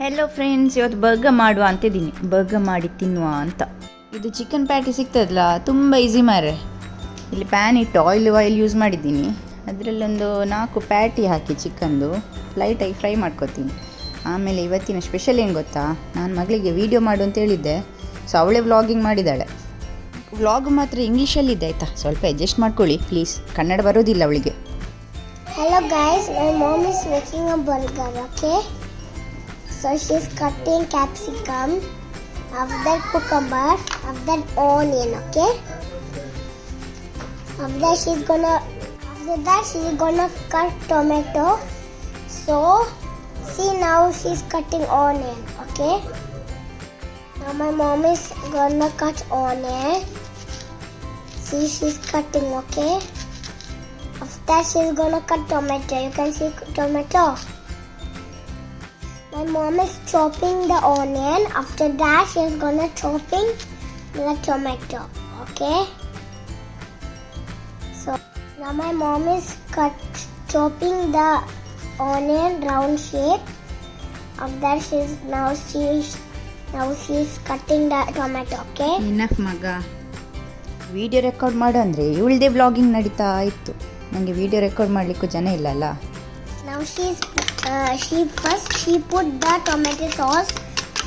Hello friends ಇವತ್ತು ಬರ್ಗ ಮಾಡುವ ಅಂತಿದ್ದೀನಿ. ಬರ್ಗ ಮಾಡಿ ತಿನ್ನುವ ಅಂತ. ಇದು ಚಿಕನ್ ಪ್ಯಾಟಿ ಸಿಗ್ತದಲ್ಲ ತುಂಬ ಈಸಿ ಮಾರೆ. ಇಲ್ಲಿ ಪ್ಯಾನ್ ಇಟ್ಟು ಆಯಿಲ್ ಆಯಿಲ್ ಯೂಸ್ ಮಾಡಿದ್ದೀನಿ. ಅದರಲ್ಲೊಂದು ನಾಲ್ಕು ಪ್ಯಾಟಿ ಹಾಕಿ ಚಿಕನ್ದು ಲೈಟಾಗಿ ಫ್ರೈ ಮಾಡ್ಕೊತೀನಿ. ಆಮೇಲೆ ಇವತ್ತಿನ ಸ್ಪೆಷಲ್ ಏನು ಗೊತ್ತಾ? ನಾನು ಮಗಳಿಗೆ ವೀಡಿಯೋ ಮಾಡು ಅಂತ ಹೇಳಿದ್ದೆ. ಸೊ ಅವಳೇ ವ್ಲಾಗಿಂಗ್ ಮಾಡಿದ್ದಾಳೆ ವ್ಲಾಗ್ ಮಾತ್ರ ಇಂಗ್ಲೀಷಲ್ಲಿದೆ ಆಯಿತಾ? ಸ್ವಲ್ಪ ಅಡ್ಜಸ್ಟ್ ಮಾಡ್ಕೊಳ್ಳಿ ಪ್ಲೀಸ್ ಕನ್ನಡ ಬರೋದಿಲ್ಲ ಅವಳಿಗೆ. Hello guys my mom is making a burger okay? So she's cutting capsicum, after cucumber, after onion, okay? After that she's gonna, after that she's gonna cut tomato. So, see now she's cutting onion, okay? Now my mom is gonna cut onion. See she's cutting, okay? After that, she's gonna cut tomato. You can see tomato. My mom is chopping the onion. After that, she is gonna chopping the tomato. Okay. So now my mom is cut chopping the onion round shape. After that, she is now she's now she is cutting the tomato. Okay. Enough, maga. Video record ಮಾಡು ಅಂದರೆ ಇವಳದೇ vlogging ನಡೀತಾ ಇತ್ತು ನನಗೆ video record ಮಾಡಲಿಕ್ಕೂ ಜನ ಇಲ್ಲಲ್ಲ Now she's uh, she first she put the tomato sauce.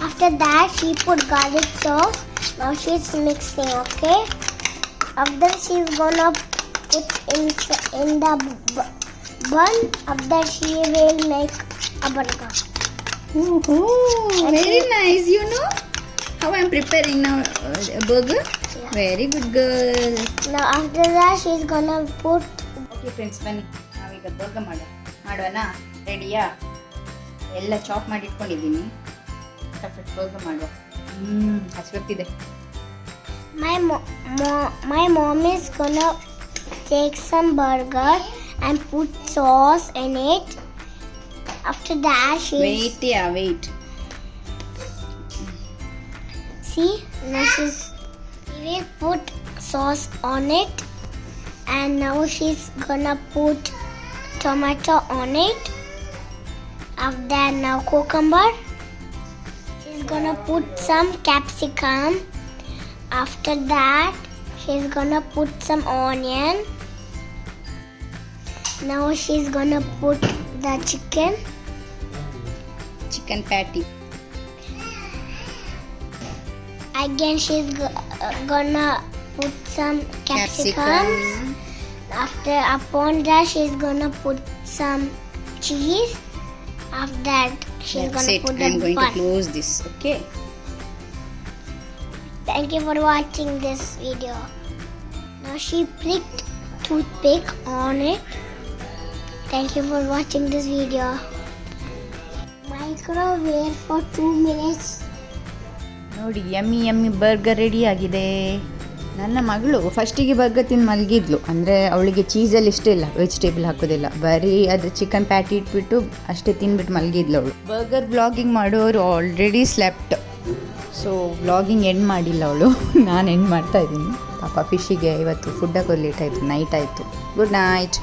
After that she put garlic sauce. Now she's mixing. Okay. After she's gonna put in in the b- bun. After she will make a burger. Very nice you know how I am preparing now burger Yeah. Very good girl Now after that she's gonna put okay friends ಬನ್ನಿ ನಾವೀಗ burger ಮಾಡೋಣ ಮಾಡೋಣ ರೆಡಿಯಾ ಎಲ್ಲ chop ಮಾಡಿ ಇಟ್ಕೊಂಡಿದ್ದೀನಿ ಫಟಾಫಟ್ burger ಮಾಡುವ ಹ್ಞೂ ಹಸಿವತ್ತಿದೆ my mo- mo- my mom is gonna take some burger and put sauce in it. After that, she's weight yeah wait see now she's she will put sauce on it, and now she's gonna put tomato on it. after now cucumber. She's gonna put some capsicum. After that, she's gonna put some onion. Now she's gonna put the chicken. Chicken patty. Again, she's go uh, gonna put some capsicum. After upon that, she's gonna put some cheese. After that, she's That's gonna it. put I'm the going to bun. close this. Okay. Thank you for watching this video. Now she pricked toothpick on it. Thank you for watching this video. Microwave for two minutes. ನೋಡಿ yummy yummy burger ready ಆಗಿದೆ ನನ್ನ ಮಗಳು ಫಸ್ಟಿಗೆ burger ತಿಂದು ಮಲಗಿದ್ಲು. ಅಂದರೆ ಅವಳಿಗೆ ಚೀಸಲ್ಲಿ ಇಷ್ಟ ಇಲ್ಲ ವೆಜಿಟೇಬಲ್ ಹಾಕೋದಿಲ್ಲ. ಬರೀ ಅದು ಚಿಕನ್ ಪ್ಯಾಟಿ ಇಟ್ಬಿಟ್ಟು ಅಷ್ಟೇ ತಿಂದ್ಬಿಟ್ಟು ಮಲಗಿದ್ಲು ಅವಳು. ಬರ್ಗರ್ ಬ್ಲಾಗಿಂಗ್ ಮಾಡೋರು already slept so blogging end ಮಾಡಿಲ್ಲ ಅವಳು. ನಾನು ಎಂಡ್ ಮಾಡ್ತಾ ಇದ್ದೀನಿ. ಪಾಪ ಫಿಶಿಗೆ ಇವತ್ತು ಫುಡ್ ಹಾಕೋದು ಲೇಟ್ ಆಯಿತು ನೈಟ್ ಆಯಿತು. Good night